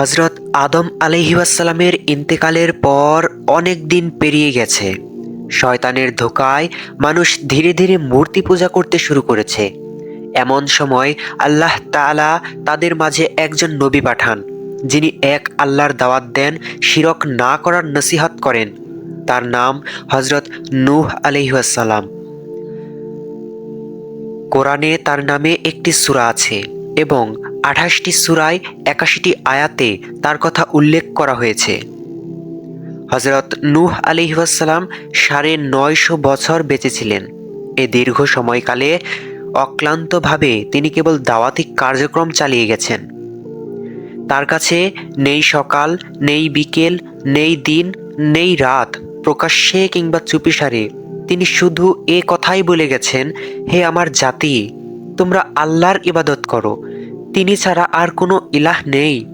হজরত আদম আলহিউসালামের ইন্তেকালের পর অনেক দিন পেরিয়ে গেছে। শয়তানের ধোকায় মানুষ ধীরে ধীরে মূর্তি পূজা করতে শুরু করেছে। এমন সময় আল্লাহ তাআলা তাদের মাঝে একজন নবী পাঠান, যিনি এক আল্লাহর দাওয়াত দেন, শিরক না করার নসিহত করেন। তার নাম হজরত নূহ আলহিহাসাল্লাম কোরআনে তার নামে একটি সূরা আছে এবং আঠাশটি সুরায় একাশিটি আয়াতে তার কথা উল্লেখ করা হয়েছে। হজরত নূহ আলিহাসাল্লাম সাড়ে নয়শো বছর বেঁচেছিলেন। এ দীর্ঘ সময়কালে অক্লান্তভাবে তিনি কেবল দাওয়াতিক কার্যক্রম চালিয়ে গেছেন। তার কাছে নেই সকাল, নেই বিকেল, নেই দিন, নেই রাত প্রকাশ্যে কিংবা চুপিসারে তিনি শুধু এ কথাই বলে গেছেন, হে আমার জাতি, তোমরা আল্লাহর ইবাদত করো তিনি ছাড়া আর কোনো ইলাহ নেই।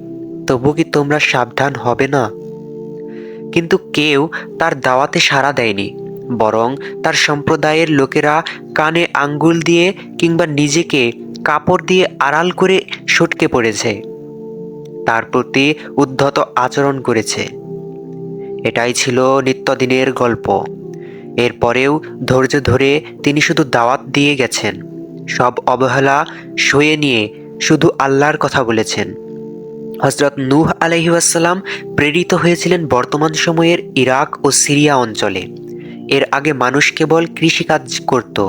তবু কি তোমরা সাবধান হবে না? কিন্তু কেউ তার দাওয়াতে সাড়া দেয়নি, বরং তার সম্প্রদায়ের লোকেরা কানে আঙ্গুল দিয়ে কিংবা নিজেকে কাপড় দিয়ে আড়াল করে সটকে পড়েছে। তার প্রতি উদ্ধত আচরণ করেছে। এটাই ছিল নিত্যদিনের গল্প। এরপরেও ধৈর্য ধরে তিনি শুধু দাওয়াত দিয়ে গেছেন। সব অবহেলা সয়ে নিয়ে শুধু আল্লাহর কথা বলেছেন। হজরত নূহ আলহিউসাল্লাম প্রেরিত হয়েছিলেন বর্তমান সময়ের ইরাক ও সিরিয়া অঞ্চলে। এর আগে মানুষ কেবল কৃষিকাজ করত।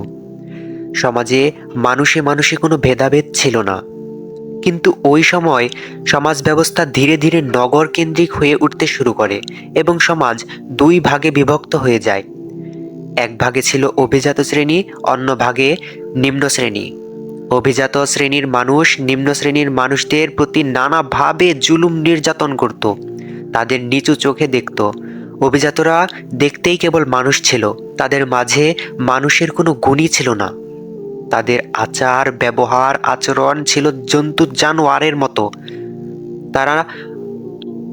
সমাজে মানুষে মানুষে কোনো ভেদাভেদ ছিল না। কিন্তু ওই সময় সমাজ ব্যবস্থা ধীরে ধীরে নগর কেন্দ্রিক হয়ে উঠতে শুরু করে এবং সমাজ দুই ভাগে বিভক্ত হয়ে যায়। এক ভাগে ছিল অভিজাত শ্রেণি, অন্য ভাগে নিম্ন শ্রেণি। অভিজাত শ্রেণির মানুষ নিম্ন শ্রেণির মানুষদের প্রতি নানাভাবে জুলুম নির্যাতন করত, তাদের নিচু চোখে দেখত। অভিজাতরা দেখতেই কেবল মানুষ ছিল, তাদের মাঝে মানুষের কোনো গুণই ছিল না। তাদের আচার, ব্যবহার, আচরণ ছিল জন্তু জানোয়ারের মতো। তারা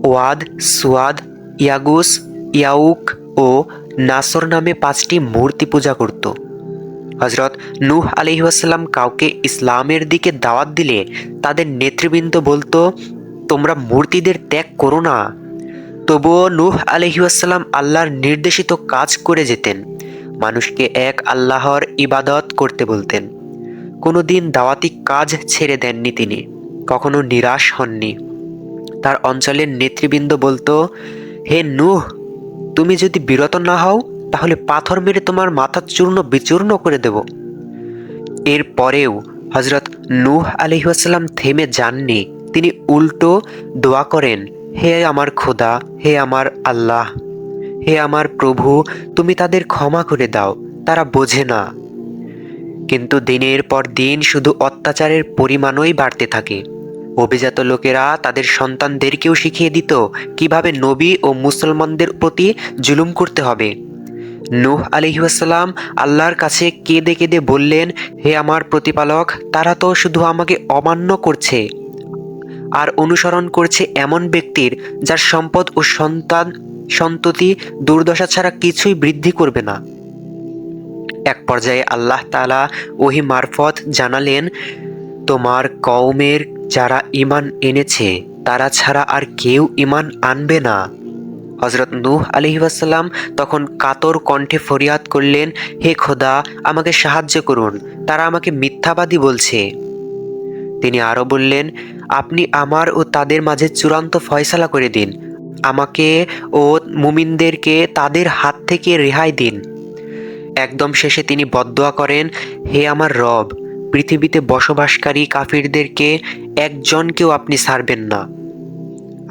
ওয়াদ, সুয়াদ, ইয়াগুস, ইয়াউক ও নাসর নামে পাঁচটি মূর্তি পূজা করত। হজরত নূহ আলহিহাসাল্লাম কাউকে ইসলামের দিকে দাওয়াত দিলে তাদের নেতৃবৃন্দ বলতো, তোমরা মূর্তিদের ত্যাগ করো না। তবুও নূহ আলহিউসাল্লাম আল্লাহর নির্দেশিত কাজ করে যেতেন, মানুষকে এক আল্লাহর ইবাদত করতে বলতেন। কোনো দিন দাওয়াতি কাজ ছেড়ে দেননি তিনি, কখনো নিরাশ হননি। তার অঞ্চলের নেতৃবৃন্দ বলতো, হে নূহ, তুমি যদি বিরত না হও তাহলে পাথর মেরে তোমার মাথা চূর্ণ বিচূর্ণ করে দেব। এর পরেও হজরত নূহ আলহিহাসাল্লাম থেমে যাননি। তিনি উল্টো দোয়া করেন, হে আমার খোদা, হে আমার আল্লাহ, হে আমার প্রভু, তুমি তাদের ক্ষমা করে দাও, তারা বোঝে না। কিন্তু দিনের পর দিন শুধু অত্যাচারের পরিমাণই বাড়তে থাকে। অভিজাত লোকেরা তাদের সন্তানদেরকেও শিখিয়ে দিত, কীভাবে নবী ও মুসলমানদের প্রতি জুলুম করতে হবে। নূহ আলিহাসাল্লাম আল্লাহর কাছে কেঁদে কেঁদে বললেন, হে আমার প্রতিপালক, তারা তো শুধু আমাকে অমান্য করছে আর অনুসরণ করছে এমন ব্যক্তির যার সম্পদ ও সন্তান, সন্ততি, দুর্দশা ছাড়া কিছুই বৃদ্ধি করবে না। এক পর্যায়ে আল্লাহ তালা ওহি মারফত জানালেন, তোমার কওমের যারা ইমান এনেছে, তারা ছাড়া আর কেউ ইমান আনবে না। হজরত নূহ আলহিবাসাল্লাম তখন কাতর কণ্ঠে ফরিয়াদ করলেন, হে খোদা, আমাকে সাহায্য করুন। তারা আমাকে মিথ্যাবাদী বলছে। তিনি আরও বললেন, আপনি আমার ও তাদের মাঝে চূড়ান্ত ফয়সালা করে দিন। আমাকে ও মুমিনদেরকে তাদের হাত থেকে রেহাই দিন। একদম শেষে তিনি বদদোয়া করেন, হে আমার রব, পৃথিবীতে বসবাসকারী কাফিরদেরকে একজনকেও আপনি ছাড়বেন না।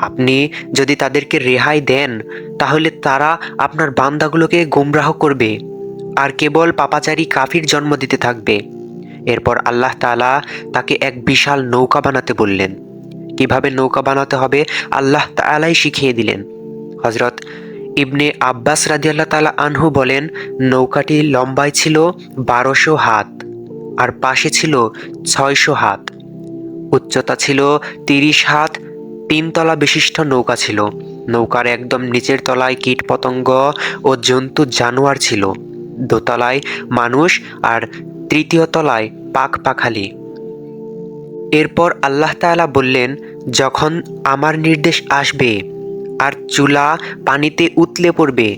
আপনি যদি তাদেরকে রেহাই দেন, তাহলে তারা আপনার বান্দাগুলোকে গোমরাহ করবে আর কেবল পাপাচারী কাফির জন্ম দিতে থাকবে। এরপর আল্লাহ তালা তাকে এক বিশাল নৌকা বানাতে বললেন। কীভাবে নৌকা বানাতে হবে, আল্লাহ তালাই শিখিয়ে দিলেন। হজরত ইবনে আব্বাস রাদিয়াল্লাহ তালা আনহু বলেন, নৌকাটি লম্বায় ছিল বারোশো হাত আর পাশে ছিল ছয়শো হাত। উচ্চতা ছিল তিরিশ হাত তিনতলা বিশিষ্ট নৌকা ছিল। নৌকার একদম নিচের তলায় কীট পতঙ্গ ও জন্তু জানোয়ার ছিল। দোতলায় মানুষ আর তৃতীয় তলায় পাক পাখালি। এরপর আল্লাহ তাআলা বললেন, যখন আমার নির্দেশ আসবে আর চুলা পানিতে উতলে পড়বে,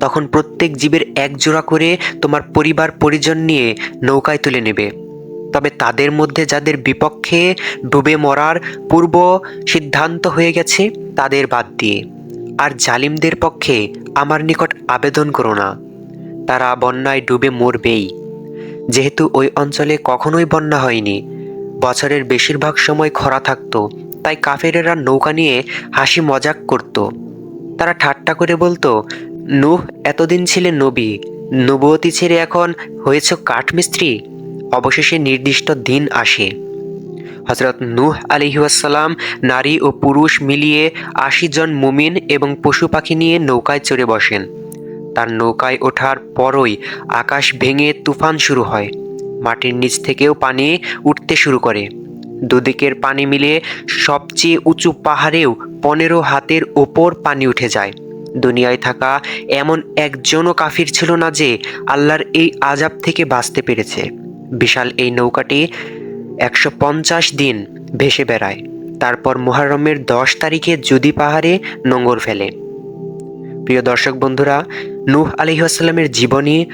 তখন প্রত্যেক জীবের এক জোড়া করে তোমার পরিবার পরিজন নিয়ে নৌকায় তুলে নেবে। তবে তাদের মধ্যে যাদের বিপক্ষে ডুবে মরার পূর্ব সিদ্ধান্ত হয়ে গেছে, তাদের বাদ দিয়ে। আর জালিমদের পক্ষে আমার নিকট আবেদন করো না। তারা বন্যায় ডুবে মরবেই। যেহেতু ওই অঞ্চলে কখনোই বন্যা হয়নি। বছরের বেশিরভাগ সময় খরা থাকতো, তাই কাফেরেরা নৌকা নিয়ে হাসি মজাক করত। তারা ঠাট্টা করে বলতো, নূহ, এতদিন ছিলেন নবী। নবতী ছেড়ে এখন হয়েছ কাঠমিস্ত্রি? অবশেষে নির্দিষ্ট দিন আসে। হজরত নূহ আলিহাসাল্লাম নারী ও পুরুষ মিলিয়ে আশি জন মুমিন এবং পশু পাখি নিয়ে নৌকায় চড়ে বসেন। তার নৌকায় ওঠার পরই আকাশ ভেঙে তুফান শুরু হয়। মাটির নিচ থেকেও পানি উঠতে শুরু করে। দুদিকের পানি মিলে সবচেয়ে উঁচু পাহাড়েও পনেরো হাতের ওপর পানি উঠে যায়। দুনিয়ায় থাকা এমন একজনও কাফির ছিল না যে আল্লাহর এই আজাব থেকে বাঁচতে পেরেছে। বিশাল এই নৌকাটি একশো পঞ্চাশ দিন ভেসে বেড়ায়। তারপর মুহররমের দশ তারিখে জুদি পাহাড়ে নোঙর ফেলে। প্রিয় দর্শক বন্ধুরা, নূহ আলহিহাস্লামের জীবনী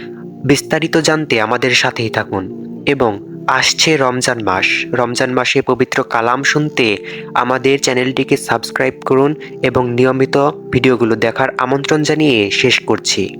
বিস্তারিত জানতে আমাদের সাথেই থাকুন এবং আসছে রমজান মাস। রমজান মাসে পবিত্র কালাম শুনতে আমাদের চ্যানেলটিকে সাবস্ক্রাইব করুন এবং নিয়মিত ভিডিওগুলো দেখার আমন্ত্রণ জানিয়ে শেষ করছি।